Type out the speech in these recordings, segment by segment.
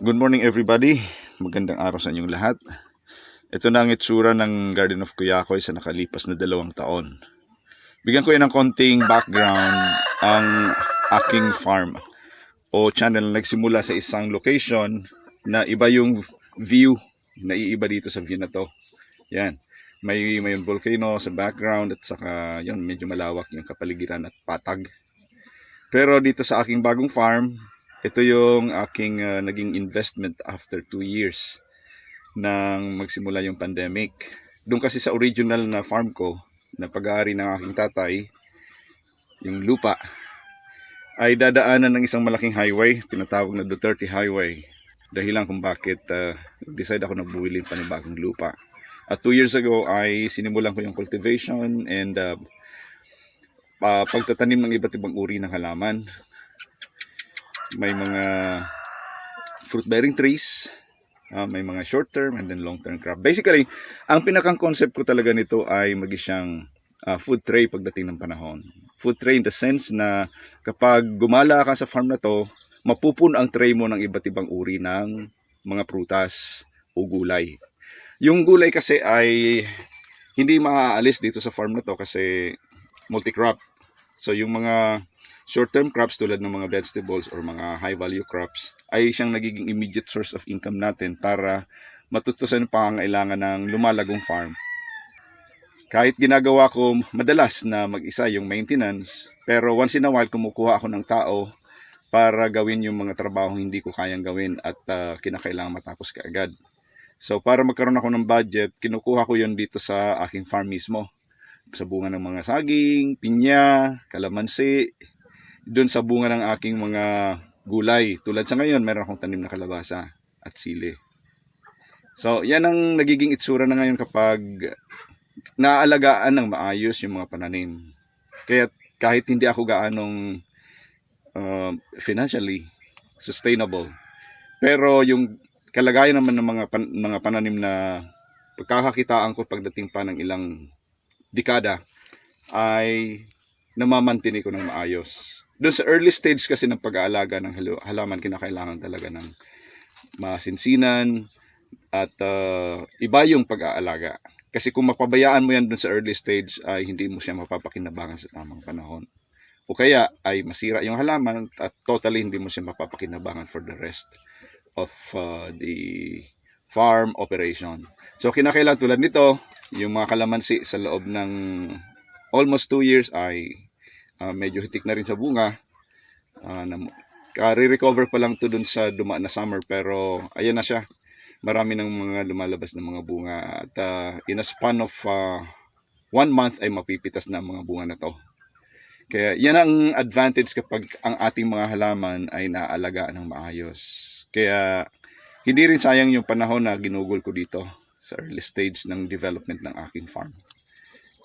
Good morning everybody. Magandang araw sa inyong lahat. Ito na ang itsura ng Garden of Kuyakoy sa nakalipas na dalawang taon. Bigyan ko yan ng konting background ang aking farm o channel na nagsimula sa isang location na iba yung view na iiba dito sa view na to. Yan. May may volcano sa background at saka yun medyo malawak yung kapaligiran at patag. Pero dito sa aking bagong farm, ito yung aking uh, naging investment after 2 years nang magsimula yung pandemic. Doon kasi sa original na farm ko, na pag-aari ng aking tatay, yung lupa, ay dadaanan ng isang malaking highway, tinatawag na Duterte Highway. Dahilan kung bakit uh, decide ako na buwili pa ng bagong lupa. At 2 years ago ay sinimulan ko yung cultivation and uh, uh, pagtatanim ng iba't ibang uri ng halaman may mga fruit bearing trees, ah, may mga short term and then long term crop. Basically, ang pinakang concept ko talaga nito ay magi siyang ah, food tray pagdating ng panahon. Food tray in the sense na kapag gumala ka sa farm na to, mapupun ang tray mo ng iba't ibang uri ng mga prutas o gulay. Yung gulay kasi ay hindi maaalis dito sa farm na to kasi multi-crop. So yung mga short-term crops tulad ng mga vegetables or mga high-value crops ay siyang nagiging immediate source of income natin para matustusan ang pangangailangan ng lumalagong farm. Kahit ginagawa ko madalas na mag-isa yung maintenance, pero once in a while kumukuha ako ng tao para gawin yung mga trabaho hindi ko kayang gawin at uh, kinakailangan matapos kaagad. So para magkaroon ako ng budget, kinukuha ko yun dito sa aking farm mismo. Sa bunga ng mga saging, pinya, kalamansi, doon sa bunga ng aking mga gulay. Tulad sa ngayon, meron akong tanim na kalabasa at sili. So, yan ang nagiging itsura na ngayon kapag naalagaan ng maayos yung mga pananim. Kaya kahit hindi ako gaanong uh, financially sustainable, pero yung kalagayan naman ng mga pan, mga pananim na pagkakakitaan ko pagdating pa ng ilang dekada ay namamantini ko ng maayos doon sa early stage kasi ng pag-aalaga ng halaman, kinakailangan talaga ng masinsinan at uh, iba yung pag-aalaga. Kasi kung mapabayaan mo yan doon sa early stage, ay hindi mo siya mapapakinabangan sa tamang panahon. O kaya ay masira yung halaman at totally hindi mo siya mapapakinabangan for the rest of uh, the farm operation. So kinakailangan tulad nito, yung mga kalamansi sa loob ng almost 2 years ay uh, medyo hitik na rin sa bunga. Uh, na, Kari-recover pa lang to dun sa dumaan na summer pero ayan na siya. Marami ng mga lumalabas ng mga bunga at uh, in a span of uh, one month ay mapipitas na ang mga bunga na to. Kaya yan ang advantage kapag ang ating mga halaman ay naalagaan ng maayos. Kaya hindi rin sayang yung panahon na ginugol ko dito sa early stage ng development ng aking farm.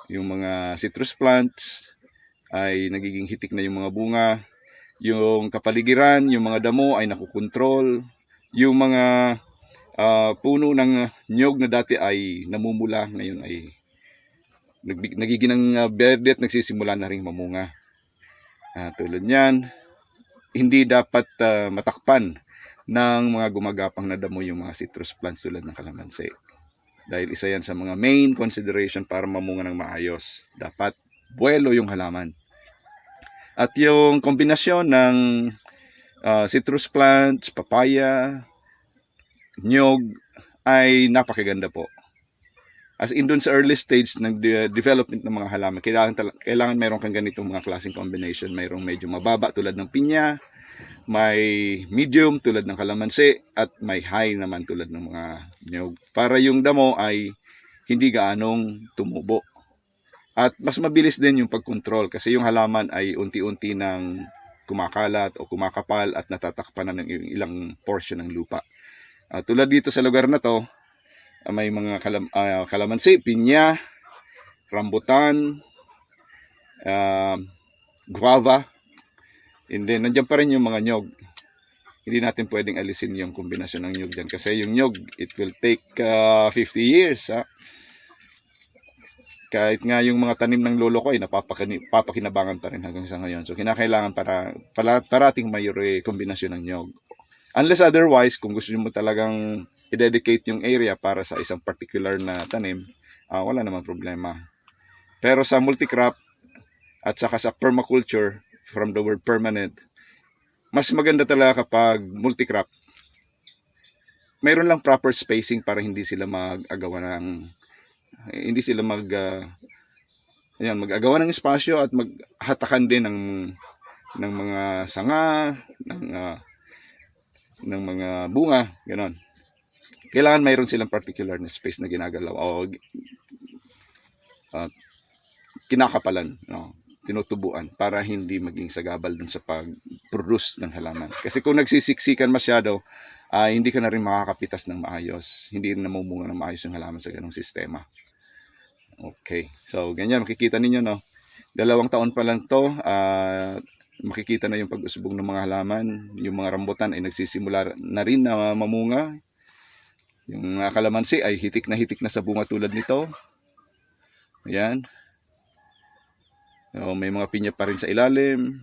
Yung mga citrus plants, ay nagiging hitik na yung mga bunga, yung kapaligiran, yung mga damo ay nakukontrol, yung mga uh, puno ng nyog na dati ay namumula, ngayon ay nagiging ng uh, berde at nagsisimula na rin mamunga. Uh, tulad niyan, hindi dapat uh, matakpan ng mga gumagapang na damo yung mga citrus plants tulad ng kalamansi. Dahil isa yan sa mga main consideration para mamunga ng maayos. Dapat buwelo yung halaman. At yung kombinasyon ng uh, citrus plants, papaya, nyog ay napakaganda po. As in dun sa early stage ng de- development ng mga halaman, kailangan, kailangan mayroon kang ganitong mga klaseng combination. Mayroong medyo mababa tulad ng pinya, may medium tulad ng kalamansi, at may high naman tulad ng mga nyog. Para yung damo ay hindi gaanong tumubo. At mas mabilis din yung pagkontrol kasi yung halaman ay unti-unti nang kumakalat o kumakapal at natatakpan na ng ilang portion ng lupa. Uh, tulad dito sa lugar na to, uh, may mga kalam, uh, kalamansi, pinya, rambutan, uh, guava, and then nandiyan pa rin yung mga nyog. Hindi natin pwedeng alisin yung kombinasyon ng nyog dyan kasi yung nyog, it will take uh, 50 years. Ha? Kahit nga yung mga tanim ng lolo ko ay napapakinabangan pa rin hanggang sa ngayon. So kinakailangan para, para parating may kombinasyon ng nyog. Unless otherwise, kung gusto mo talagang i-dedicate yung area para sa isang particular na tanim, ah, wala namang problema. Pero sa multicrop at saka sa permaculture, from the word permanent, mas maganda talaga kapag multicrop. Mayroon lang proper spacing para hindi sila mag-agawa ng hindi sila mag ah, ayan, mag-agawa ng espasyo at maghatakan din ng ng mga sanga, ng ah, ng mga bunga, ganon. Kailangan mayroon silang particular na space na ginagalaw o ah, kinakapalan, no? tinutubuan para hindi maging sagabal dun sa pag-produce ng halaman. Kasi kung nagsisiksikan masyado, ah, hindi ka na rin makakapitas ng maayos. Hindi rin namumunga ng maayos yung halaman sa ganong sistema. Okay. So, ganyan. Makikita ninyo, no? Dalawang taon pa lang to. ah, makikita na yung pag-usbong ng mga halaman. Yung mga rambutan ay nagsisimula na rin na mamunga. Yung mga kalamansi ay hitik na hitik na sa bunga tulad nito. Ayan. So, may mga pinya pa rin sa ilalim.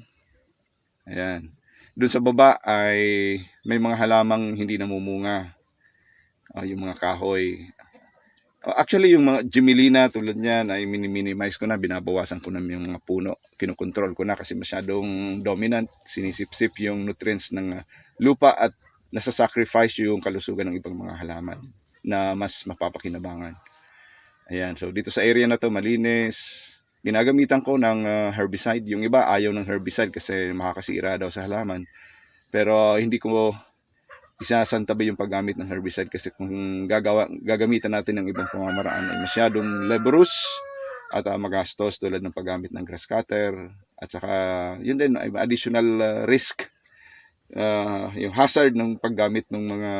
Ayan. Doon sa baba ay may mga halamang hindi namumunga. Ah, yung mga kahoy. Ah, Actually, yung mga Gemilina tulad niyan ay mini-minimize ko na, binabawasan ko na yung mga puno. Kinokontrol ko na kasi masyadong dominant. Sinisip-sip yung nutrients ng ah, lupa at nasa-sacrifice yung kalusugan ng ibang mga halaman na mas mapapakinabangan. Ayan, so dito sa area na to malinis. Ginagamitan ko ng ah, herbicide. Yung iba ayaw ng herbicide kasi makakasira daw sa halaman. Pero hindi ko isasantabi yung paggamit ng herbicide kasi kung gagawa, gagamitan natin ng ibang pamamaraan ay masyadong laborious at ah, magastos tulad ng paggamit ng grass cutter at saka yun din ay additional ah, risk Ah, yung hazard ng paggamit ng mga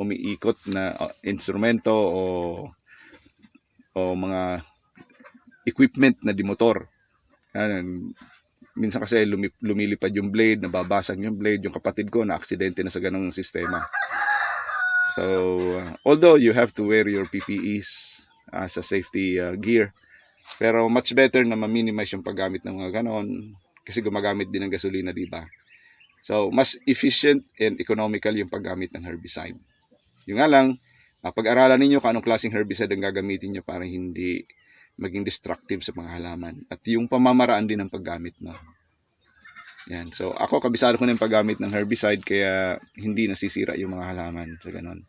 umiikot na instrumento o o mga equipment na di motor. Yan, minsan kasi lumi, lumilipad yung blade, nababasag yung blade, yung kapatid ko na aksidente na sa ganong sistema. So, uh, although you have to wear your PPEs as a safety uh, gear, pero much better na ma-minimize yung paggamit ng mga ganon kasi gumagamit din ng gasolina, di ba? So, mas efficient and economical yung paggamit ng herbicide. Yung nga lang, ah, pag-aralan ninyo kung anong klaseng herbicide ang gagamitin nyo para hindi maging destructive sa mga halaman. At yung pamamaraan din ng paggamit mo. Yan. So, ako, kabisado ko na yung paggamit ng herbicide kaya hindi nasisira yung mga halaman. So, ganun.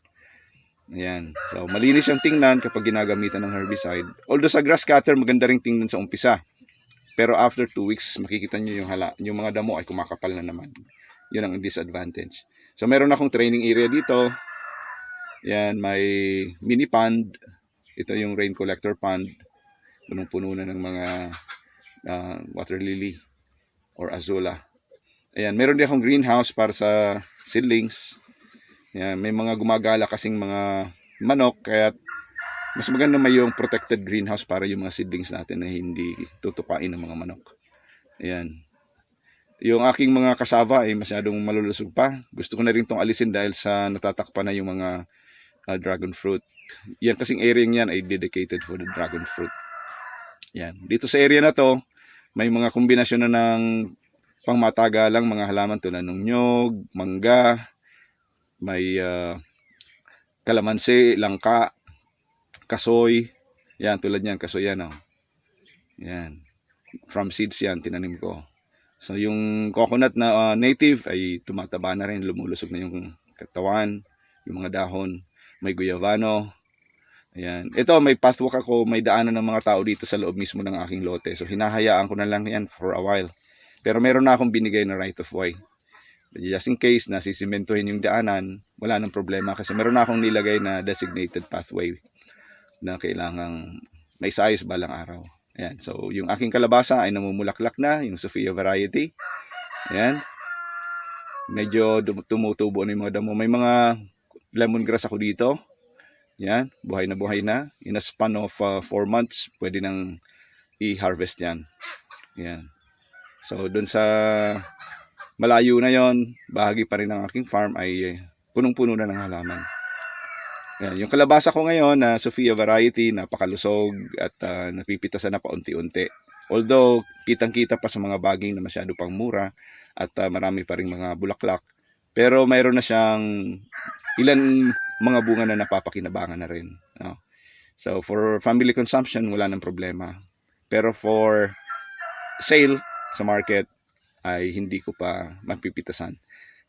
Ayan. So, malinis yung tingnan kapag ginagamitan ng herbicide. Although sa grass cutter, maganda ring tingnan sa umpisa. Pero after 2 weeks, makikita nyo yung, hala, yung mga damo ay kumakapal na naman. Yun ang disadvantage. So, meron akong training area dito. Yan, may mini pond. Ito yung rain collector pond. Punong-puno na ng mga ah, water lily or azula. Ayan, meron din akong greenhouse para sa seedlings. Ayan, may mga gumagala kasing mga manok kaya mas maganda may yung protected greenhouse para yung mga seedlings natin na hindi tutupain ng mga manok. Ayan. Yung aking mga kasava ay masyadong malulusog pa. Gusto ko na rin tong alisin dahil sa natatakpan na yung mga ah, dragon fruit. Yan kasing area yan ay dedicated for the dragon fruit. Yan. Dito sa area na to, may mga kombinasyon na ng pangmatagalang mga halaman tulad ng nyog, mangga, may ah, kalamansi, langka, kasoy. Yan, tulad yan, kasoy yan. Oh. Yan. From seeds yan, tinanim ko. So, yung coconut na ah, native ay tumataba na rin, lumulusog na yung katawan, yung mga dahon. May guyavano. Ayan. Ito, may pathwalk ako, may daanan ng mga tao dito sa loob mismo ng aking lote. So, hinahayaan ko na lang yan for a while. Pero meron na akong binigay na right of way. Just in case na sisimentohin yung daanan, wala nang problema kasi meron na akong nilagay na designated pathway na kailangang may sayos balang araw. Ayan. So, yung aking kalabasa ay namumulaklak na, yung Sophia variety. Ayan. Medyo tumutubo na yung mga damo. May mga lemongrass ako dito. Yan, buhay na buhay na. In a span of 4 months, pwede nang i-harvest yan. Yan. So, dun sa malayo na yon bahagi pa rin ng aking farm ay punong-puno na ng halaman. Yan. Yung kalabasa ko ngayon na Sophia variety, napakalusog at ah, napipitasan na paunti-unti. Although, kitang-kita pa sa mga baging na masyado pang mura at ah, marami pa rin mga bulaklak, Pero mayroon na siyang ilan mga bunga na napapakinabangan na rin. No? So for family consumption, wala nang problema. Pero for sale sa market, ay hindi ko pa mapipitasan.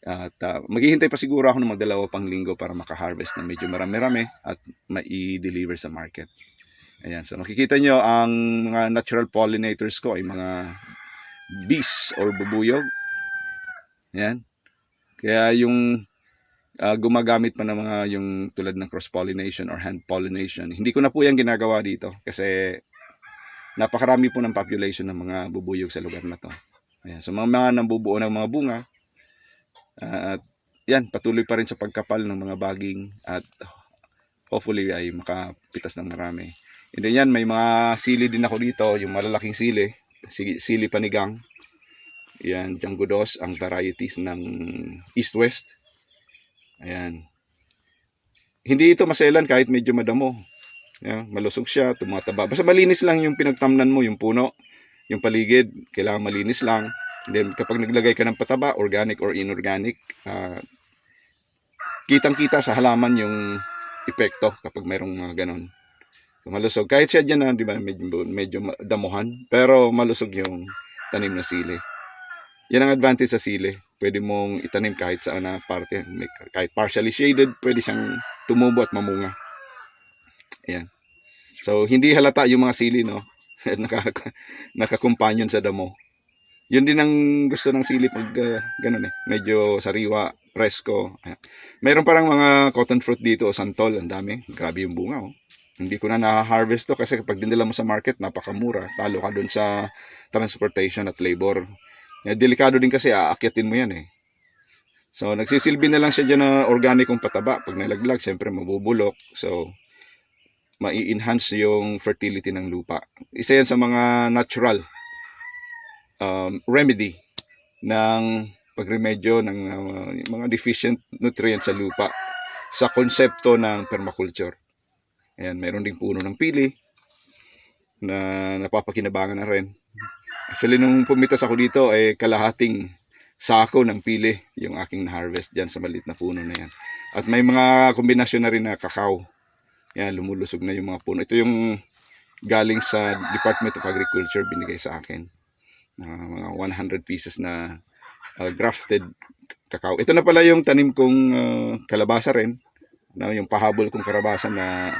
At uh, maghihintay pa siguro ako ng magdalawa pang linggo para makaharvest na medyo marami-rami at mai-deliver sa market. Ayan, so makikita nyo ang mga natural pollinators ko ay mga bees or bubuyog. Ayan. Kaya yung ah, gumagamit pa ng mga yung tulad ng cross-pollination or hand pollination, hindi ko na po yan ginagawa dito kasi napakarami po ng population ng mga bubuyog sa lugar na to. Ayan, so mga, mga nambubuo ng mga bunga at yan, patuloy pa rin sa pagkapal ng mga baging at hopefully ay makapitas ng marami. And then yan, may mga sili din ako dito, yung malalaking sili, si- sili panigang. Yan, Django Dos, ang varieties ng East-West. Ayan. Hindi ito maselan kahit medyo madamo. Yan, malusog siya, tumataba. Basta malinis lang yung pinagtamnan mo, yung puno, yung paligid, kailangan malinis lang. Then kapag naglagay ka ng pataba, organic or inorganic, ah, kitang-kita sa halaman yung epekto kapag mayroong mga ganon. So, malusog. Kahit siya dyan na, di ba, medyo, medyo damuhan, pero malusog yung tanim na sili. Yan ang advantage sa sili. Pwede mong itanim kahit saan na parte. Kahit partially shaded, pwede siyang tumubo at mamunga. Ayan. So, hindi halata yung mga sili, no? Naka, nakakumpanyon sa damo. Yun din ang gusto ng sili pag uh, ganun eh. Medyo sariwa, presko. Ayan. Mayroon parang mga cotton fruit dito, santol, ang dami. Grabe yung bunga, oh. Hindi ko na na-harvest to kasi kapag dinala mo sa market, napakamura. Talo ka dun sa transportation at labor. Eh, delikado din kasi aakyatin mo yan eh. So, nagsisilbi na lang siya dyan na organikong pataba. Pag nalaglag, siyempre mabubulok. So, mai-enhance yung fertility ng lupa. Isa yan sa mga natural um, remedy ng pagremedyo ng uh, mga deficient nutrients sa lupa sa konsepto ng permaculture. Ayan, meron ding puno ng pili na napapakinabangan na rin. Actually, nung pumitas ako dito, ay kalahating sako ng pili yung aking na-harvest dyan sa maliit na puno na yan. At may mga kombinasyon na rin na kakao. Yan, lumulusog na yung mga puno. Ito yung galing sa Department of Agriculture binigay sa akin. Na mga 100 pieces na uh, grafted kakao. Ito na pala yung tanim kong uh, kalabasa rin. Na yung pahabol kong karabasa na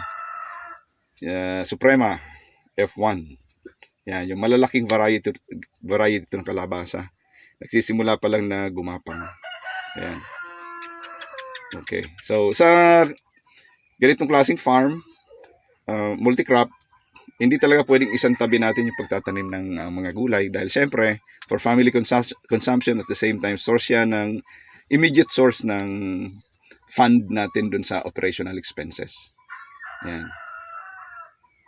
uh, Suprema F1. Yan, yung malalaking variety variety ng kalabasa. Nagsisimula pa lang na gumapang. Ayan. Okay. So, sa ganitong klaseng farm, uh, multi-crop, hindi talaga pwedeng isang tabi natin yung pagtatanim ng uh, mga gulay dahil syempre, for family consum- consumption at the same time, source yan ng immediate source ng fund natin dun sa operational expenses. Yan.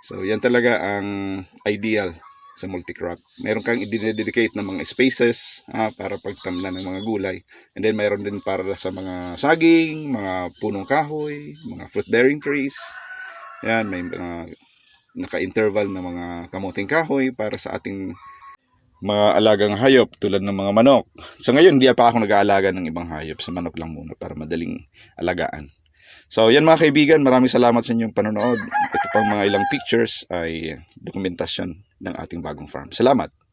So, yan talaga ang ideal sa multi-crop. Meron kang i-dedicate na mga spaces ah, para pagtamnan ng mga gulay. And then mayroon din para sa mga saging, mga punong kahoy, mga fruit-bearing trees. Yan, may mga naka-interval na mga kamuting kahoy para sa ating mga alagang hayop tulad ng mga manok. Sa ngayon, hindi pa ako nag-aalaga ng ibang hayop. Sa manok lang muna para madaling alagaan. So, yan mga kaibigan, maraming salamat sa inyong panonood. Ito pang mga ilang pictures ay dokumentasyon ng ating bagong farm. Salamat!